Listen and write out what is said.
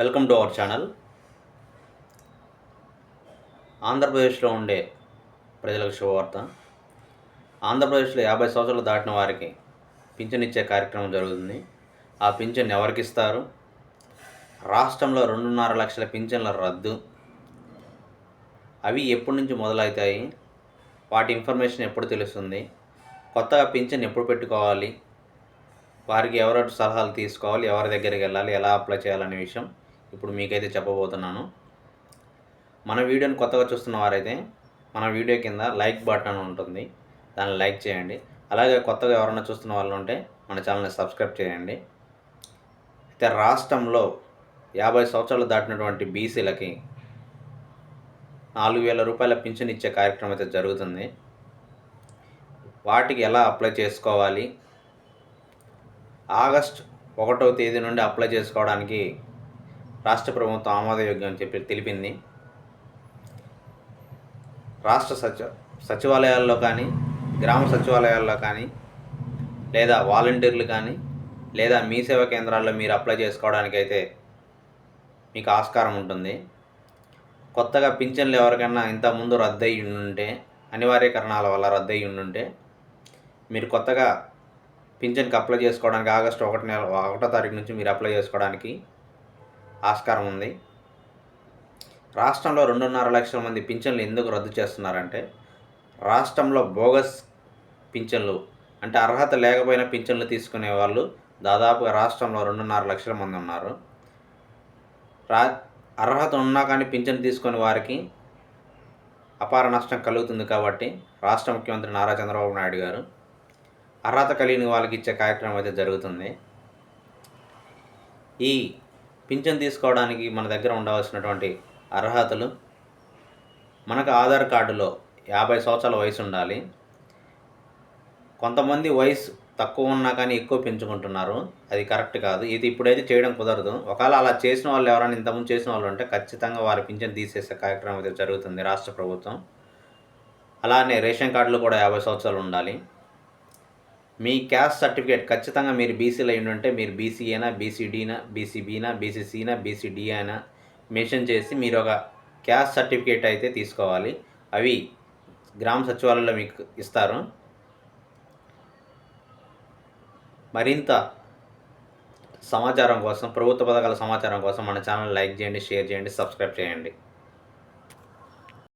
Welcome to our channel. ఆంధ్రప్రదేశ్లో ఉండే ప్రజలకు శుభవార్త. ఆంధ్రప్రదేశ్లో యాభై సంవత్సరాలు దాటిన వారికి పింఛన్ ఇచ్చే కార్యక్రమం జరుగుతుంది. ఆ పింఛన్ ఎవరికి ఇస్తారు? రాష్ట్రంలో రెండున్నర లక్షల పింఛన్ల రద్దు. అవి ఎప్పటి నుంచి మొదలవుతాయి? వాటి ఇన్ఫర్మేషన్ ఎప్పుడు తెలుస్తుంది? కొత్తగా పింఛన్ ఎప్పుడు పెట్టుకోవాలి? వారికి ఎవరెవరు సలహాలు తీసుకోవాలి? ఎవరి దగ్గరికి వెళ్ళాలి? ఎలా అప్లై చేయాలనే విషయం ఇప్పుడు మీకైతే చెప్పబోతున్నాను. మన వీడియోని కొత్తగా చూస్తున్న వారైతే మన వీడియో కింద లైక్ బటన్ ఉంటుంది. దాన్ని లైక్ చేయండి. అలాగే కొత్తగా ఎవరైనా చూస్తున్న వాళ్ళు ఉంటే మన ఛానల్ని సబ్స్క్రైబ్ చేయండి. అయితే రాష్ట్రంలో యాభై సంవత్సరాలు దాటినటువంటి బీసీలకి నాలుగు వేల రూపాయల పింఛన్ ఇచ్చే కార్యక్రమం అయితే జరుగుతుంది. వాటికి ఎలా అప్లై చేసుకోవాలి? ఆగస్ట్ ఒకటవ తేదీ నుండి అప్లై చేసుకోవడానికి రాష్ట్ర ప్రభుత్వం ఆమోదయోగ్యం అని చెప్పి తెలిపింది. రాష్ట్ర సచివ సచివాలయాల్లో కానీ గ్రామ సచివాలయాల్లో కానీ లేదా వాలంటీర్లు కానీ లేదా మీ సేవా కేంద్రాల్లో మీరు అప్లై చేసుకోవడానికి అయితే మీకు ఆస్కారం ఉంటుంది. కొత్తగా పింఛన్లు ఎవరికైనా ఇంతకుముందు రద్దయి ఉండుంటే అనివార్య కారణాల వల్ల రద్దయి ఉండుంటే మీరు కొత్తగా పింఛన్కి అప్లై చేసుకోవడానికి ఆగస్టు ఒకటి నెల ఒకటో తారీఖు నుంచి మీరు అప్లై చేసుకోవడానికి ఆస్కారం ఉంది. రాష్ట్రంలో రెండున్నర లక్షల మంది పింఛన్లు ఎందుకు రద్దు చేస్తున్నారంటే రాష్ట్రంలో బోగస్ పింఛన్లు అంటే అర్హత లేకపోయినా పింఛన్లు తీసుకునే వాళ్ళు దాదాపుగా రాష్ట్రంలో రెండున్నర లక్షల మంది ఉన్నారు. రా అర్హత ఉన్నా కానీ పింఛన్ తీసుకుని వారికి అపార నష్టం కలుగుతుంది కాబట్టి రాష్ట్ర ముఖ్యమంత్రి నారా చంద్రబాబు నాయుడు గారు అర్హత కలిగిన వాళ్ళకి ఇచ్చే కార్యక్రమం అయితే జరుగుతుంది. ఈ పింఛన్ తీసుకోవడానికి మన దగ్గర ఉండవలసినటువంటి అర్హతలు. మనకు ఆధార్ కార్డులో యాభై సంవత్సరాల వయసు ఉండాలి. కొంతమంది వయసు తక్కువ ఉన్నా కానీ ఎక్కువ పెంచుకుంటున్నారు. అది కరెక్ట్ కాదు. ఇది ఇప్పుడైతే చేయడం కుదరదు. ఒకవేళ అలా చేసిన వాళ్ళు ఎవరైనా ఇంతకుముందు చేసిన వాళ్ళు ఉంటే ఖచ్చితంగా వారి పింఛన్ తీసేసే కార్యక్రమం అయితే జరుగుతుంది రాష్ట్ర ప్రభుత్వం. అలానే రేషన్ కార్డులు కూడా యాభై సంవత్సరాలు ఉండాలి. మీ క్యాస్ట్ సర్టిఫికేట్ ఖచ్చితంగా మీరు బీసీలో ఉంటే మీరు బీసీ అయినా బీసీడీనా బీసీబీనా బీసీసీనా బీసీడీ అయినా మెన్షన్ చేసి మీరు ఒక క్యాస్ట్ సర్టిఫికేట్ అయితే తీసుకోవాలి. అవి గ్రామ సచివాలయంలో మీకు ఇస్తారు. మరింత సమాచారం కోసం ప్రభుత్వ పథకాల సమాచారం కోసం మన ఛానల్ లైక్ చేయండి షేర్ చేయండి సబ్స్క్రైబ్ చేయండి.